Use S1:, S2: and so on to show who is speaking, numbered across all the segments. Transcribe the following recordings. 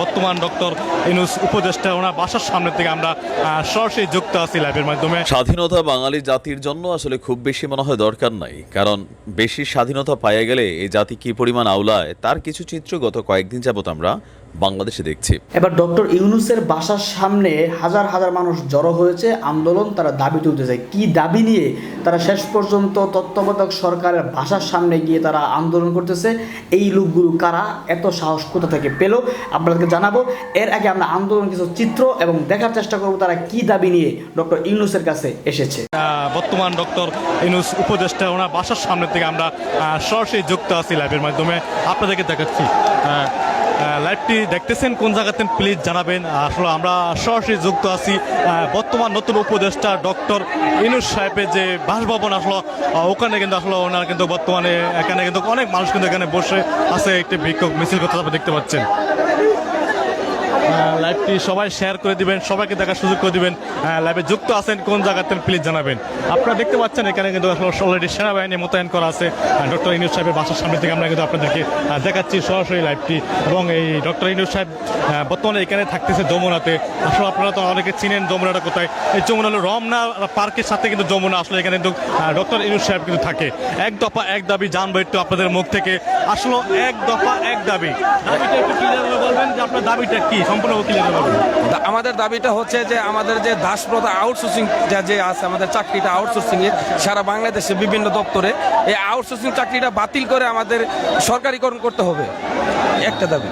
S1: বর্তমান ডক্টর ইনুস উপদেষ্টা, ওনার বাসার সামনে থেকে আমরা সরাসরি যুক্ত আছি লাইভের মাধ্যমে।
S2: স্বাধীনতা বাঙালি জাতির জন্য আসলে খুব বেশি মনে হয় দরকার নাই, কারণ বেশি স্বাধীনতা পাইয়া গেলে এই জাতি কি পরিমাণ আওলায়, তার কিছু চিত্র গত কয়েকদিন যাবত আমরা বাংলাদেশে দেখছি।
S3: এবার ডক্টর ইউনুসের বাসার সামনে হাজার হাজার মানুষ জড়ো হয়েছে আন্দোলন তারা দাবি তুলতে তুলতেছে কি দাবি নিয়ে তারা শেষ পর্যন্ত তত্ত্বাবধায়ক সরকারের বাসার সামনে গিয়ে তারা আন্দোলন করতেছে? এই লোকগুলো কারা? এত সাহস কোথা থেকে পেল? আপনাদেরকে জানাব। এর আগে আমরা আন্দোলন কিছু চিত্র এবং দেখার চেষ্টা করব তারা কি দাবি নিয়ে ডক্টর ইউনুসের কাছে এসেছে।
S1: আহ, বর্তমান ডক্টর ইউনুস উপদেষ্টা ওনার বাসার সামনে থেকে আমরা সরাসরি যুক্ত আছি লাইভের মাধ্যমে। আপনাদেরকে দেখাচ্ছি। লাইভটি দেখতেছেন কোন জায়গাতে প্লিজ জানাবেন। আসলে আমরা সরাসরি যুক্ত আছি বর্তমান নতুন উপদেষ্টা ডক্টর ইনুস সাহেবের যে বাসভবন আসলো ওখানে কিন্তু আসলে ওনার কিন্তু বর্তমানে এখানে কিন্তু অনেক মানুষ কিন্তু এখানে বসে আছে। একটি বিক্ষোভ মিছিল করতে দেখতে পাচ্ছেন। লাইভটি সবাই শেয়ার করে দিবেন, সবাইকে দেখার সুযোগ করে দিবেন। লাইভে যুক্ত আছেন, কোন জায়গাতে প্লিজ জানাবেন। আপনারা দেখতে পাচ্ছেন, এখানে কিন্তু অলরেডি সেনাবাহিনী মোতায়েন করা আছে। ডক্টর ইনুস সাহেবের বাসার সামনে থেকে আমরা কিন্তু আপনাদেরকে দেখাচ্ছি সরাসরি লাইভটি এবং এই ডক্টর ইনুস সাহেব বর্তমানে এখানে থাকতেছে যমুনাতে। আসলে আপনারা তো অনেকে চিনেন যমুনাটা কোথায়। এই যমুনা হলো রমনা পার্কের সাথে কিন্তু যমুনা। আসলে এখানে কিন্তু ডক্টর ইনুস সাহেব কিন্তু থাকে। এক দফা, এক দাবি জানব একটু আপনাদের মুখ থেকে। আসলে এক দফা, এক দাবি। দাবিটা একটু বলবেন যে আপনার দাবিটা কি? সম্পূর্ণ ক্লিয়ার
S4: হবে আমাদের দাবিটা হচ্ছে যে আমাদের যে দাস আউটসোর্সিং যা যে আছে, আমাদের চাকরিটা আউটসোর্সিং এর সারা বাংলাদেশে বিভিন্ন দপ্তরে এই আউটসোর্সিং চাকরিটা বাতিল করে আমাদের সরকারিকরণ করতে হবে। একটা দাবি।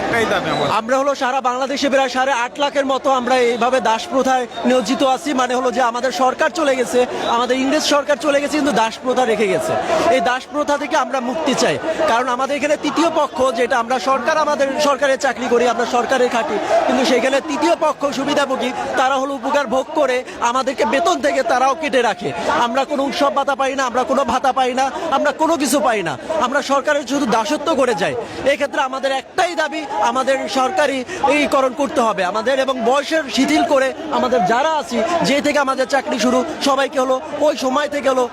S4: একটাই দাবি আমার।
S5: হলো সারা বাংলাদেশে প্রায় সাড়ে আট লাখের মতো আমরা এইভাবে দাস প্রথায় নিয়োজিত আছি মানে হলো যে আমাদের সরকার চলে গেছে, আমাদের ইংরেজ সরকার চলে গেছে, কিন্তু দাস প্রথা রেখে গেছে। এই দাস প্রথা থেকে আমরা মুক্তি চাই। কারণ আমাদের এখানে তৃতীয় পক্ষ, যেটা আমরা সরকার আমাদের সরকারের চাকরি করি, আমরা সরকারের খাটি, কিন্তু সেখানে তৃতীয় পক্ষ সুবিধাভোগী, তারা হলো উপকার ভোগ করে, আমাদেরকে বেতন থেকে তারাও কেটে রাখে। আমরা কোনো উৎসব ভাতা পাই না, আমরা কোনো ভাতা পাই না, আমরা কোনো কিছু পাই না। আমরা সরকারের শুধু দাসত্ব করে যাই। এক্ষেত্রে আমাদের একটাই দাবি আমাদের সরকারি এইকরণ করতে হবে। আমাদের এবং বয়সের শিথিল করে আমাদের যারা আছি, যে থেকে আমাদের চাকরি শুরু, সবাইকে হলো ওই সময় থেকে হলো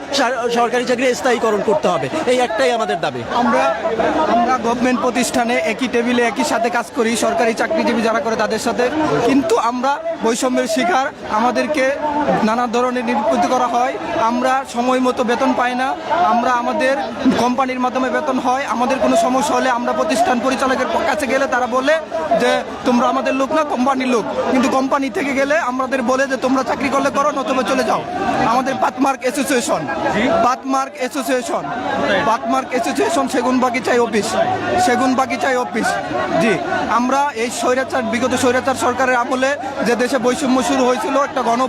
S5: সরকারি চাকরি স্থায়ীকরণ করতে হবে। এই একটাই আমাদের দাবি।
S6: আমরা আমরা গভর্নমেন্ট প্রতিষ্ঠানে একই টেবিলে একই সাথে কাজ করি, সরকারি চাকরিজীবী যারা করে তাদের সাথে। কিন্তু আমরা বৈষম্যের শিকার, আমাদেরকে নানা ধরনের নির্যাতিত করা হয়। আমরা সময় মতো বেতন পাই না, আমরা আমাদের কোম্পানির মাধ্যমে বেতন হয়। আমাদের কোনো সমস্যা হলে আমরা প্রতিষ্ঠান পরিচালকের কাছে গেলে তারা বলে যে, তোমরা আমাদের লোক না, কোম্পানির লোক। কিন্তু কোম্পানি থেকে গেলে আমাদের বলে যে, তোমরা চাকরি করলে করো, নতুবা চলে যাও। আমাদের পাতমার্ক অ্যাসোসিয়েশন পাতমার্ক অ্যাসোসিয়েশন পাতমার্ক অ্যাসোসিয়েশন সেগুন বাগিচায় অফিস, সেগুন বাগিচায় অফিস। জি, আমরা এই স্বৈরাচার, বিগত স্বৈরাচার সরকারের আমলে যে দেশে বৈষম্য শুরু হয়েছিল, একটা গণ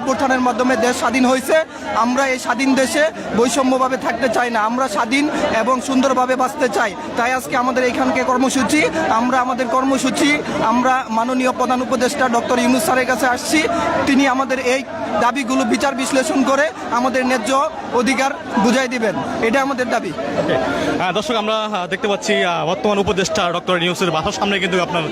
S6: মাধ্যমে দেশ স্বাধীন হয়েছে, আমরা এই স্বাধীন দেশে বৈষম্যভাবে থাকতে চাই না। আমরা স্বাধীন এবং সুন্দরভাবে বাঁচতে চাই। তাই আজকে আমাদের এইখানকে কর্মসূচি, আমরা আমাদের কর্মসূচি, আমরা মাননীয় প্রধান উপদেষ্টা ডক্টর ইউনুস স্যারের কাছে আসছি। তিনি আমাদের এই দাবিগুলো বিচার বিশ্লেষণ করে আমাদের ন্যায্য অধিকার বুঝাই দিবেন। এটা আমাদের দাবি।
S1: দর্শক, আমরা দেখতে পাচ্ছি বর্তমান উপদেষ্টা ডক্টর নিউজের বাসার সামনে কিন্তু আপনার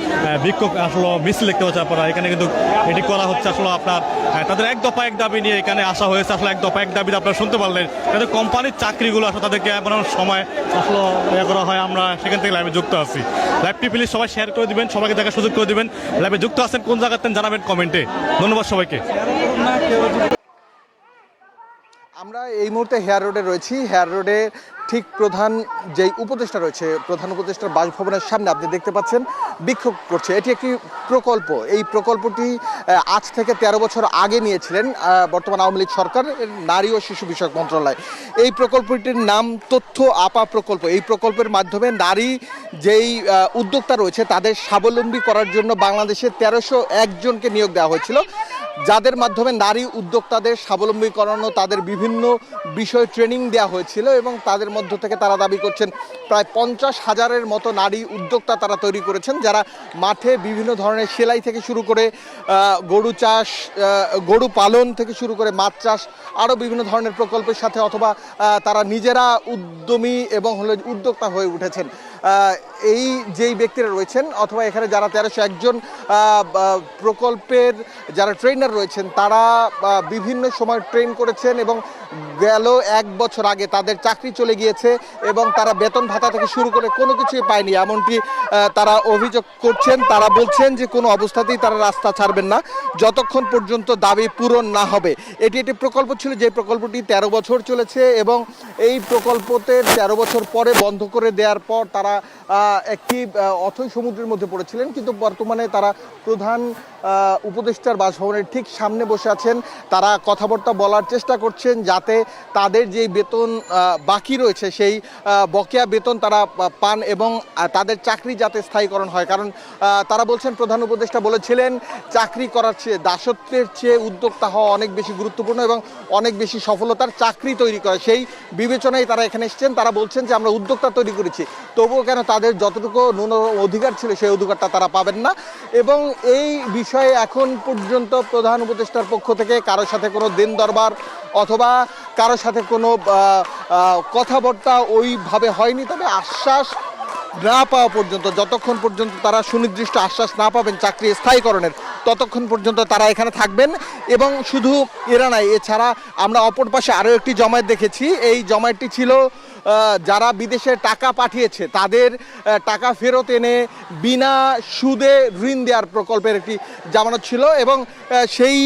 S1: বিক্ষোভ আসলে, মিছিল দেখতে পাচ্ছি আপনারা। এখানে কিন্তু এটি করা হচ্ছে আসলে আপনার তাদের এক দফা এক দাবি নিয়ে এখানে আসা হয়েছে। আসলে এক দফা এক দাবি আপনারা শুনতে পারলেন। তাদের কোম্পানির চাকরিগুলো আসলে তাদেরকে এমন সময় আসলে ইয়ে করা হয়। আমরা সেখান থেকে লাইভে যুক্ত আছি। লাইভটি প্লিজ সবাই শেয়ার করে দিবেন, সবাইকে দেখার সুযোগ করে দিবেন। লাইভে যুক্ত আছেন, কোন জায়গাতে জানাবেন কমেন্টে। ধন্যবাদ সবাইকে।
S7: আমরা এই মুহূর্তে হেয়ার রোডে রয়েছি। হেয়ার রোডে ঠিক প্রধান যেই উপদেষ্টা রয়েছে, প্রধান উপদেষ্টার বাসভবনের সামনে আপনি দেখতে পাচ্ছেন, বিক্ষোভ করছে। এটি একটি প্রকল্প। এই প্রকল্পটি আজ থেকে তেরো বছর আগে নিয়েছিলেন বর্তমান আওয়ামী লীগ সরকার, নারী ও শিশু বিষয়ক মন্ত্রণালয়। এই প্রকল্পটির নাম তথ্য আপা প্রকল্প। এই প্রকল্পের মাধ্যমে নারী যেই উদ্যোক্তা রয়েছে, তাদের স্বাবলম্বী করার জন্য বাংলাদেশে তেরোশো একজনকে নিয়োগ দেওয়া হয়েছিল। যাদের মাধ্যমে নারী উদ্যোক্তাদের স্বাবলম্বী করানো তাদের বিভিন্ন বিষয় ট্রেনিং দেওয়া হয়েছিল এবং তাদের মধ্য থেকে তারা দাবি করছেন, প্রায় পঞ্চাশ হাজারের মতো নারী উদ্যোক্তা তারা তৈরি করেছেন যারা মাঠে বিভিন্ন ধরনের সেলাই থেকে শুরু করে গরু চাষ গরু পালন থেকে শুরু করে মাছ চাষ, আরও বিভিন্ন ধরনের প্রকল্পের সাথে অথবা তারা নিজেরা উদ্যমী এবং হলো উদ্যোক্তা হয়ে উঠেছেন। এই যেই ব্যক্তিরা রয়েছেন অথবা এখানে যারা তেরোশো একজন প্রকল্পের যারা ট্রেনার রয়েছেন তারা বিভিন্ন সময় ট্রেন করেছেন এবং গেল এক বছর আগে তাদের চাকরি চলে গিয়েছে এবং তারা বেতন ভাতা থেকে শুরু করে কোনো কিছুই পায়নি। এমনকি আহ, তারা অভিযোগ করছেন তারা বলছেন যে কোনো অবস্থাতেই তারা রাস্তা ছাড়বেন না যতক্ষণ পর্যন্ত দাবি পূরণ না হবে। এটি একটি প্রকল্প ছিল যে প্রকল্পটি তেরো বছর চলেছে এবং এই প্রকল্পতে তেরো বছর পরে বন্ধ করে দেওয়ার পর তারা একটি অথৈ সমুদ্রের মধ্যে পড়েছিলেন, কিন্তু বর্তমানে তারা প্রধান উপদেষ্টার বাসভবনের ঠিক সামনে বসে আছেন। তারা কথাবার্তা বলার চেষ্টা করছেন যাতে তাদের যে বেতন বাকি রয়েছে সেই বকেয়া বেতন তারা পান এবং তাদের চাকরি যাতে স্থায়ীকরণ হয়। কারণ তারা বলছেন, প্রধান উপদেষ্টা বলেছিলেন, চাকরি করার চেয়ে দাসত্বের চেয়ে উদ্যোক্তা হওয়া অনেক বেশি গুরুত্বপূর্ণ এবং অনেক বেশি সফলতার চাকরি তৈরি করা। সেই বিবেচনায় তারা এখানে এসেছেন। তারা বলছেন যে, আমরা উদ্যোক্তা তৈরি করেছি, তবুও কেন তাদের যতটুকু ন্যূনতম অধিকার ছিল সেই অধিকারটা তারা পাবেন না। এবং এই বিষয়ে এখন পর্যন্ত প্রধান উপদেষ্টার পক্ষ থেকে কারোর সাথে কোনো দিন দরবার অথবা কারোর সাথে কোনো কথাবার্তা ওইভাবে হয়নি। তবে আশ্বাস না পাওয়া পর্যন্ত, যতক্ষণ পর্যন্ত তারা সুনির্দিষ্ট আশ্বাস না পাবেন চাকরি স্থায়ীকরণের, ততক্ষণ পর্যন্ত তারা এখানে থাকবেন। এবং শুধু এরা নাই এছাড়া আমরা অপর পাশে আরও একটি জমায়েত দেখেছি। এই জমায়েতটি ছিল যারা বিদেশে টাকা পাঠিয়েছে, তাদের টাকা ফেরত এনে বিনা সুদে ঋণ দেওয়ার প্রকল্পের একটি জামানত ছিল এবং সেই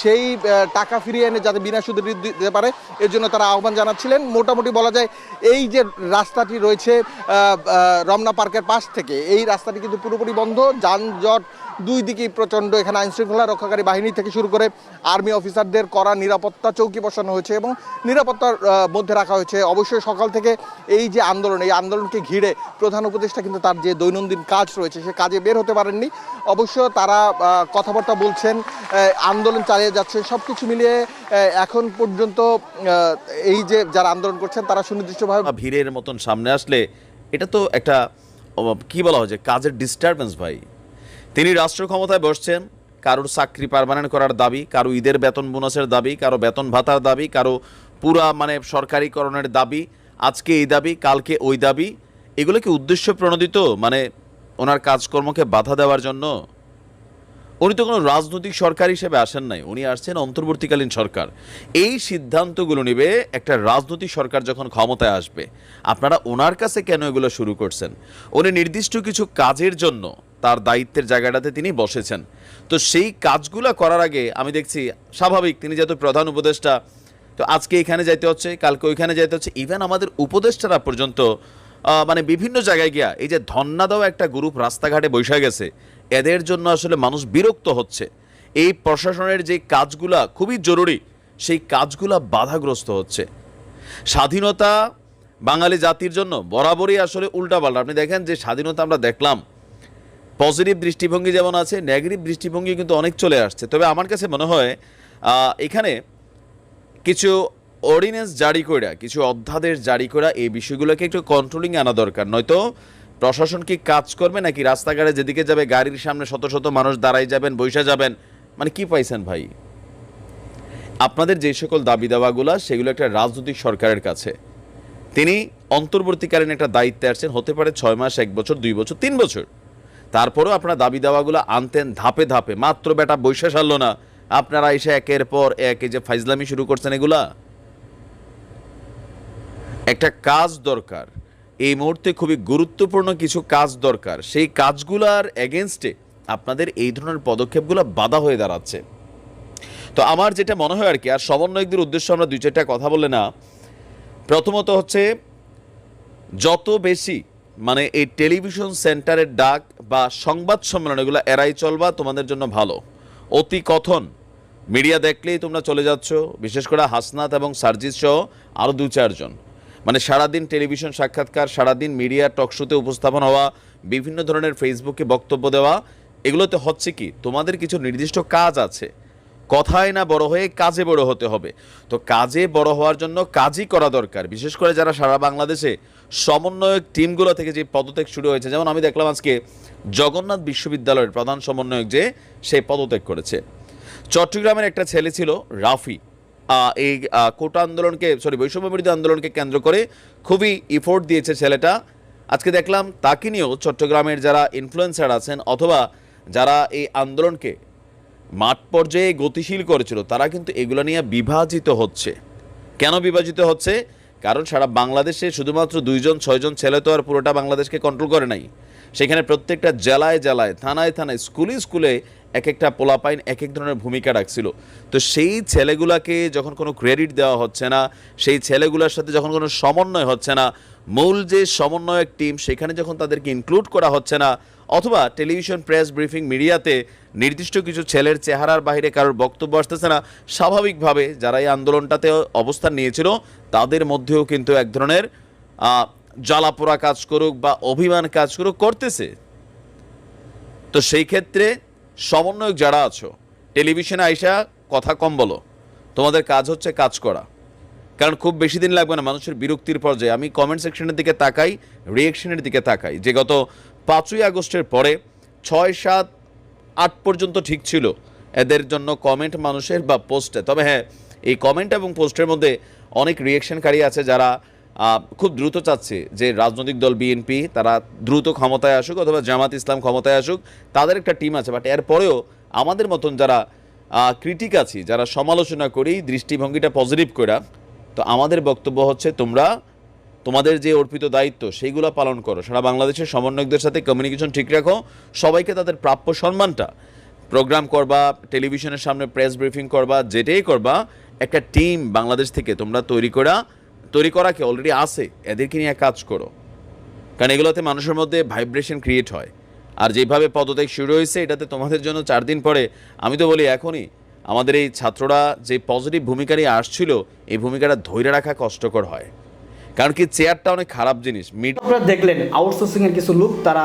S7: সেই টাকা ফিরিয়ে এনে যাতে বিনা সুদে ঋণ দিতে পারে, এর জন্য তারা আহ্বান জানাচ্ছিলেন। মোটামুটি বলা যায়, এই যে রাস্তাটি রয়েছে রমনা পার্কের পাশ থেকে, এই রাস্তাটি কিন্তু পুরোপুরি বন্ধ। যানজট দুই দিকেই প্রচণ্ড। এখানে আইনশৃঙ্খলা রক্ষাকারী বাহিনী থেকে শুরু করে আর্মি অফিসারদের করা নিরাপত্তা চৌকি বসানো হয়েছে এবং নিরাপত্তার মধ্যে রাখা হয়েছে। অবশ্যই সকাল থেকে এই যে আন্দোলন, এই আন্দোলনকে ঘিরে প্রধান উপদেষ্টা কিন্তু তার যে দৈনন্দিন কাজ রয়েছে, সে কাজে বের হতে পারেননি। অবশ্য তারা কথাবার্তা বলছেন আন্দোলন চালিয়ে যাচ্ছে সব কিছু মিলিয়ে এখন পর্যন্ত এই যে যারা আন্দোলন করছেন, তারা সুনির্দিষ্টভাবে
S2: ভিড়ের মতন সামনে আসলে এটা তো একটা কি বলা হয় যে কাজের ডিস্টারবেন্স ভাই। তিনি রাষ্ট্র ক্ষমতায় বসছেন, কারোর চাকরি পারমানেন্ট করার দাবি, কারও ঈদের বেতন বোনাসের দাবি, কারও বেতন ভাতার দাবি, কারও পুরা মানে সরকারিকরণের দাবি, আজকে এই দাবি, কালকে ওই দাবি, এগুলো কি উদ্দেশ্য প্রণোদিত? মানে ওনার কাজকর্মকে বাধা দেওয়ার জন্য? উনি তো কোনো রাজনৈতিক সরকার হিসেবে আসেন নাই, উনি আসছেন অন্তর্বর্তীকালীন সরকার। এই সিদ্ধান্তগুলো নেবে একটা রাজনৈতিক সরকার যখন ক্ষমতায় আসবে, আপনারা ওনার কাছে কেন এগুলো শুরু করছেন? উনি নির্দিষ্ট কিছু কাজের জন্য তার দায়িত্বের জায়গাটাতে তিনি বসেছেন। তো সেই কাজগুলো করার আগে আমি দেখছি, স্বাভাবিক, তিনি যেহেতু প্রধান উপদেষ্টা তো আজকে এখানে যাইতে হচ্ছে, কালকে ওইখানে যাইতে হচ্ছে। ইভেন আমাদের উপদেষ্টারা পর্যন্ত মানে বিভিন্ন জায়গায় গিয়া এই যে ধন্না একটা গ্রুপ রাস্তাঘাটে বসে গেছে। এদের জন্য আসলে মানুষ বিরক্ত হচ্ছে। এই প্রশাসনের যে কাজগুলা খুবই জরুরি, সেই কাজগুলা বাধাগ্রস্ত হচ্ছে। স্বাধীনতা বাঙালি জাতির জন্য বরাবরই আসলে উল্টাপাল্টা। আপনি দেখেন যে স্বাধীনতা আমরা দেখলাম, পজিটিভ দৃষ্টিভঙ্গি যেমন আছে, নেগেটিভ দৃষ্টিভঙ্গি কিন্তু অনেক চলে আসছে। তবে আমার কাছে মনে হয় এখানে কিছু অর্ডিন্যান্স জারি করা কিছু অধ্যাদেশ জারি করা এই বিষয়গুলোকে একটু কন্ট্রোলিং আনা দরকার। নয়তো প্রশাসন কি কাজ করবে নাকি রাস্তাঘাটে যেদিকে যাবে গাড়ির সামনে শত শত মানুষ দাঁড়াই যাবেন, বৈশা যাবেন? মানে কি পাইছেন ভাই? আপনাদের যে সকল দাবি দাওয়াগুলো, সেগুলো একটা রাজনৈতিক সরকারের কাছে। তিনি অন্তর্বর্তীকালীন একটা দায়িত্বে আসছেন হতে পারে ছয় মাস, এক বছর, দুই বছর, তিন বছর। তারপরেও আপনারা দাবি দাওয়াগুলো আনতেন ধাপে ধাপে। মাত্র বেটা বৈশা সারল না। আপনারা এসে একের পর এক যে ফাইজলামি শুরু করছেন এগুলা? একটা কাজ দরকার। এই মুহূর্তে খুবই গুরুত্বপূর্ণ কিছু কাজ দরকার। সেই কাজগুলার এগেনস্টে আপনাদের এই ধরনের পদক্ষেপগুলো বাধা হয়ে দাঁড়াচ্ছে। তো আমার যেটা মনে হয় আর কি, আর সমন্বয়কদের উদ্দেশ্য আমরা দুই চারটা কথা বলে না, প্রথমত হচ্ছে যত বেশি মানে এই টেলিভিশন সেন্টারের ডাক বা সংবাদ সম্মেলন এগুলো এড়াই চলবা তোমাদের জন্য ভালো। অতি কথন মিডিয়া দেখলেই তোমরা চলে যাচ্ছ, বিশেষ করে হাসনাত এবং সার্জিস সহ আরও দু চারজন। মানে সারাদিন টেলিভিশন সাক্ষাৎকার, সারাদিন মিডিয়া টকশোতে উপস্থাপন হওয়া, বিভিন্ন ধরনের ফেসবুকে বক্তব্য দেওয়া, এগুলোতে হচ্ছে কি, তোমাদের কিছু নির্দিষ্ট কাজ আছে। কথায় না বড় হয়ে কাজে বড় হতে হবে। তো কাজে বড় হওয়ার জন্য কাজই করা দরকার। বিশেষ করে যারা সারা বাংলাদেশে সমন্বয়ক টিমগুলো থেকে যে পদত্যাগ শুরু হয়েছে, যেমন আমি দেখলাম আজকে জগন্নাথ বিশ্ববিদ্যালয়ের প্রধান সমন্বয়ক যে, সে পদত্যাগ করেছে। চট্টগ্রামের একটা ছেলে ছিল, রাফি। এই কোটা আন্দোলনকে সরি বৈষম্য বিরোধী আন্দোলনকে কেন্দ্র করে খুবই ইফোর্ট দিয়েছে ছেলেটা। আজকে দেখলাম তাকে নিয়েও চট্টগ্রামের যারা ইনফ্লুয়েন্সার আছেন অথবা যারা এই আন্দোলনকে মাঠ পর্যায়ে গতিশীল করেছিল, তারা কিন্তু এগুলো নিয়ে বিভাজিত হচ্ছে। কেন বিভাজিত হচ্ছে? কারণ সারা বাংলাদেশে শুধুমাত্র দুইজন, ছয়জন ছেলে তো আর পুরোটা বাংলাদেশকে কন্ট্রোল করে নাই। সেখানে প্রত্যেকটা জেলায় জেলায়, থানায় থানায়, স্কুলে স্কুলে এক একটা পোলাপাইন এক এক ধরনের ভূমিকা রাখছিল। তো সেই ছেলেগুলাকে যখন কোনো ক্রেডিট দেওয়া হচ্ছে না, সেই ছেলেগুলোর সাথে যখন কোনো সমন্বয় হচ্ছে না, মূল যে সমন্বয়ক টিম সেখানে যখন তাদেরকে ইনক্লুড করা হচ্ছে না, অথবা টেলিভিশন, প্রেস, ব্রিফিং, মিডিয়াতে নির্দিষ্ট কিছু ছেলের চেহারার বাইরে কারোর বক্তব্য আসতেছে না, স্বাভাবিকভাবে যারা এই আন্দোলনটাতে অবস্থান নিয়েছিল, তাদের মধ্যেও কিন্তু এক ধরনের জ্বালাপোড়া কাজ করুক বা অভিমান কাজ করুক করতেছে। তো সেই ক্ষেত্রে সমন্বয়ক যারা আছো, টেলিভিশনে আইসা কথা কম বলো। তোমাদের কাজ হচ্ছে কাজ করা। কারণ খুব বেশি দিন লাগবে না, মানুষের বিরক্তির পর্যায়ে। আমি কমেন্ট সেকশনের দিকে তাকাই রিয়েকশনের দিকে তাকাই। যে গত পাঁচই আগস্টের পরে ছয় সাত আট পর্যন্ত ঠিক ছিল এদের জন্য কমেন্ট মানুষের বা পোস্টে তবে হ্যাঁ এই কমেন্ট এবং পোস্টের মধ্যে অনেক রিয়েকশনকারী আছে যারা খুব দ্রুত চাচ্ছে যে রাজনৈতিক দল বিএনপি, তারা দ্রুত ক্ষমতায় আসুক অথবা জামাত ইসলাম ক্ষমতায় আসুক, তাদের একটা টিম আছে। বাট এরপরেও আমাদের মতন যারা ক্রিটিক আছি, যারা সমালোচনা করি, দৃষ্টিভঙ্গিটা পজিটিভ করা তো আমাদের বক্তব্য হচ্ছে তোমরা তোমাদের যে অর্পিত দায়িত্ব সেইগুলো পালন করো। সারা বাংলাদেশের সমন্বয়কদের সাথে কমিউনিকেশন ঠিক রাখো। সবাইকে তাদের প্রাপ্য সম্মানটা। প্রোগ্রাম করবা টেলিভিশনের সামনে প্রেস ব্রিফিং করবা, যেটাই করবা, একটা টিম বাংলাদেশ থেকে তোমরা তৈরি করা তৈরি করা কি অলরেডি আছে? এদেরকে নিয়ে কাজ করো। কারণ এগুলোতে মানুষের মধ্যে ভাইব্রেশন ক্রিয়েট হয়। আর যেভাবে পদত্যাগ শুরু হয়েছে, এটাতে তোমাদের জন্য চার দিন পরে, আমি তো বলি এখনই, আমাদের এই ছাত্ররা যে পজিটিভ ভূমিকা নিয়ে আসছিল, এই ভূমিকাটা ধৈর্য রাখা কষ্টকর হয়। কারণ কি চেয়ারটা অনেক খারাপ জিনিস। মিড
S3: আপনারা দেখলেন আউটসোর্সিং এর কিছু লোক, তারা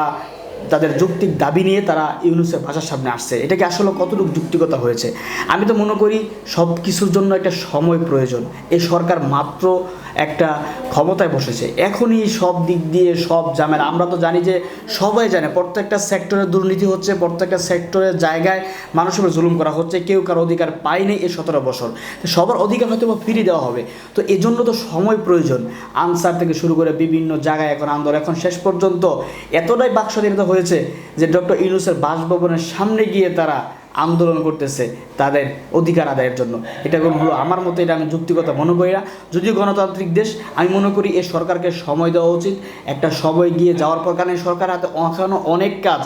S3: তাদের যৌক্তিক দাবি নিয়ে তারা ইউনুসের ভাষার সামনে আসছে। এটাকে আসলে কতটুকু যুক্তিগতা হয়েছে? আমি তো মনে করি সব কিছুর জন্য একটা সময় প্রয়োজন। এই সরকার মাত্র একটা ক্ষমতায় বসেছে। এখনই সব দিক দিয়ে সব ঝামেলা। আমরা তো জানি যে সবাই জানে, প্রত্যেকটা সেক্টরে দুর্নীতি হচ্ছে, প্রত্যেকটা সেক্টরের জায়গায় মানুষের জুলুম করা হচ্ছে, কেউ কারও অধিকার পায়নি এই সতেরো বছর। সবার অধিকার হয়তো বা ফিরিয়ে দেওয়া হবে। তো এজন্য তো সময় প্রয়োজন। আনসার থেকে শুরু করে বিভিন্ন জায়গায় এখন আন্দোলন। এখন শেষ পর্যন্ত এতটাই বাকস্বাধীনতা হয়েছে যে ডক্টর ইউনুসের বাসভবনের সামনে গিয়ে তারা আন্দোলন করতেছে তাদের অধিকার আদায়ের জন্য। এটা হলো আমার মতে এটা আমি যুক্তিগত মনে করি না। যদিও গণতান্ত্রিক দেশ, আমি মনে করি এ সরকারকে সময় দেওয়া উচিত। একটা সময় গিয়ে যাওয়ার পর কারণে সরকার হাতে এখনও অনেক কাজ।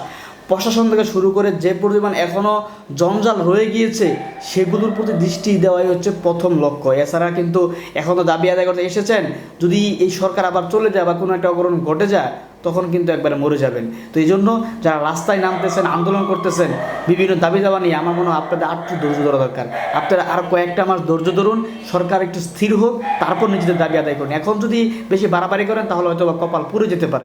S3: প্রশাসন থেকে শুরু করে যে পরিমাণ এখনও জঞ্জাল রয়ে গিয়েছে, সেগুলোর প্রতি দৃষ্টি দেওয়াই হচ্ছে প্রথম লক্ষ্য। এছাড়া কিন্তু এখনও দাবি আদায় করতে এসেছেন, যদি এই সরকার আবার চলে যায় বা কোনো একটা অঘটন ঘটে যায়, তখন কিন্তু একবারে মরে যাবেন। তো এই জন্য যারা রাস্তায় নামতেছেন, আন্দোলন করতেছেন, বিভিন্ন দাবি দাবা নিয়ে আমার মনে হয় আপনাদের আর একটু ধৈর্য ধরা দরকার। আপনারা আর কয়েকটা মাস ধৈর্য ধরুন, সরকার একটু স্থির হোক, তারপর নিজেদের দাবি আদায় করুন। এখন যদি বেশি বাড়াবাড়ি করেন, তাহলে হয়তো কপাল পুড়ে যেতে পারে।